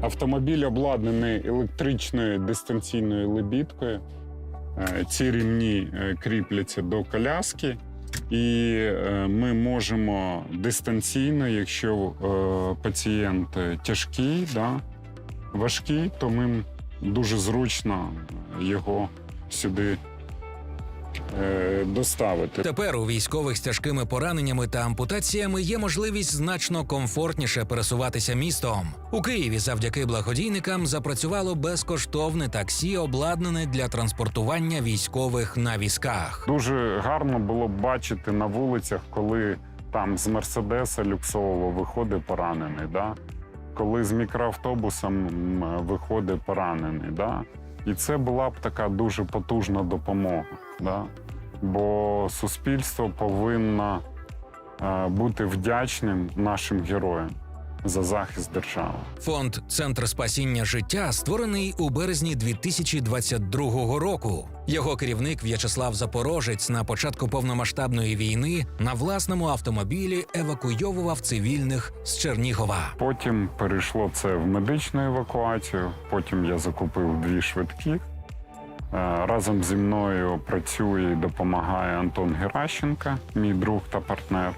Автомобіль обладнаний електричною дистанційною лебідкою. Е, Ці рівні е, кріпляться до коляски, і е, ми можемо дистанційно, якщо пацієнт тяжкий, да, важкий, то ми дуже зручно його сюди доставити. Тепер у військових з тяжкими пораненнями та ампутаціями є можливість значно комфортніше пересуватися містом. У Києві завдяки благодійникам запрацювало безкоштовне таксі, обладнане для транспортування військових на візках. Дуже гарно було бачити на вулицях, коли там з Мерседеса люксового виходить поранений, да? коли з мікроавтобусом виходить поранений. Да? І це була б така дуже потужна допомога. Да? Бо суспільство повинно е, бути вдячним нашим героям за захист держави. Фонд Центр спасіння життя створений у березні 2022 року. Його керівник В'ячеслав Запорожець на початку повномасштабної війни на власному автомобілі евакуйовував цивільних з Чернігова. Потім перейшло це в медичну евакуацію. Потім я закупив дві швидкі. Е, Разом зі мною працює і допомагає Антон Геращенко, мій друг та партнер.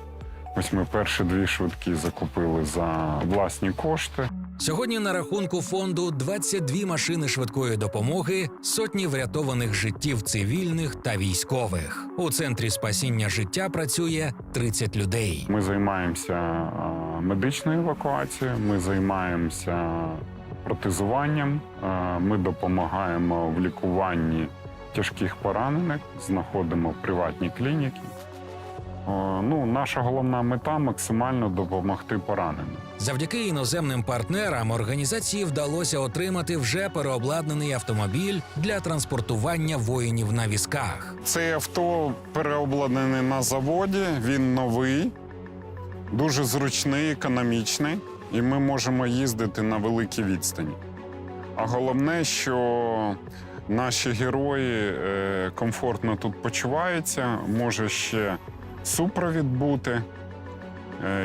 Ось ми перші дві швидкі закупили за власні кошти. Сьогодні на рахунку фонду 22 машини швидкої допомоги, сотні врятованих життів цивільних та військових. У центрі спасіння життя працює 30 людей. Ми займаємося е, медичною евакуацією, ми займаємося протезуванням, е, ми допомагаємо в лікуванні тяжких поранених, знаходимо приватні клініки. Е, Ну, наша головна мета максимально допомогти пораненим. Завдяки іноземним партнерам організації вдалося отримати вже переобладнаний автомобіль для транспортування воїнів на візках. Цей авто переобладнаний на заводі, він новий, дуже зручний, економічний, і ми можемо їздити на великі відстані. А головне, що наші герої е, комфортно тут почуваються, може ще супровід бути,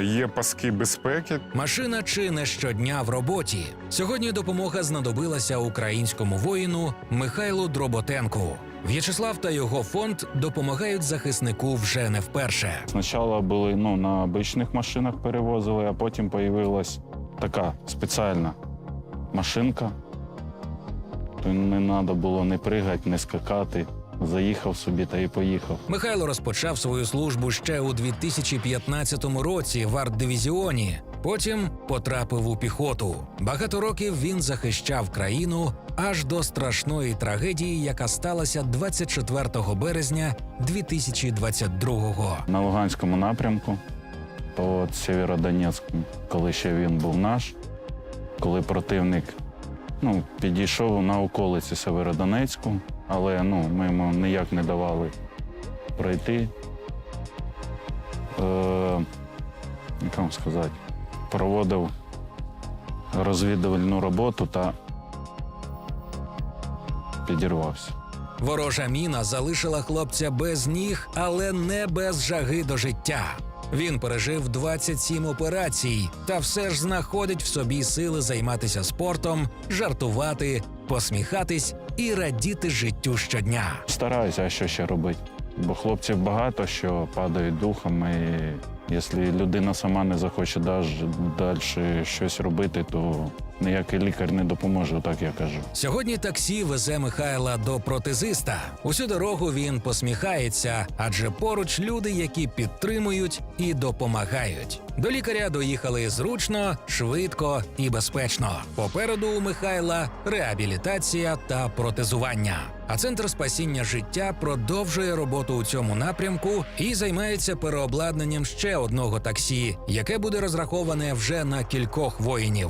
є паски безпеки. Машина чи не щодня в роботі. Сьогодні допомога знадобилася українському воїну Михайлу Дроботенку. В'ячеслав та його фонд допомагають захиснику вже не вперше. Спочатку були ну, на обичних машинах перевозили, а потім з'явилась така спеціальна машинка. То не треба було не пригати, не скакати. Заїхав собі та і поїхав. Михайло розпочав свою службу ще у 2015 році в арт-дивізіоні. Потім потрапив у піхоту. Багато років він захищав країну аж до страшної трагедії, яка сталася 24 березня 2022-го. На Луганському напрямку по Сєвєродонецьку, коли ще він був наш, коли противник ну, підійшов на околиці Северодонецьку, але ну, ми йому ніяк не давали пройти. Е, як вам сказати, проводив розвідувальну роботу та підірвався. Ворожа міна залишила хлопця без ніг, але не без жаги до життя. Він пережив 27 операцій та все ж знаходить в собі сили займатися спортом, жартувати, посміхатись і радіти життю щодня. Стараюся, що ще робити. Бо хлопців багато що падають духом, і якщо людина сама не захоче далі щось робити, то ніякий лікар не допоможе, так я кажу. Сьогодні таксі везе Михайла до протезиста. Усю дорогу він посміхається, адже поруч люди, які підтримують і допомагають. До лікаря доїхали зручно, швидко і безпечно. Попереду у Михайла реабілітація та протезування. А центр спасіння життя продовжує роботу у цьому напрямку і займається переобладнанням ще одного таксі, яке буде розраховане вже на кількох воїнів.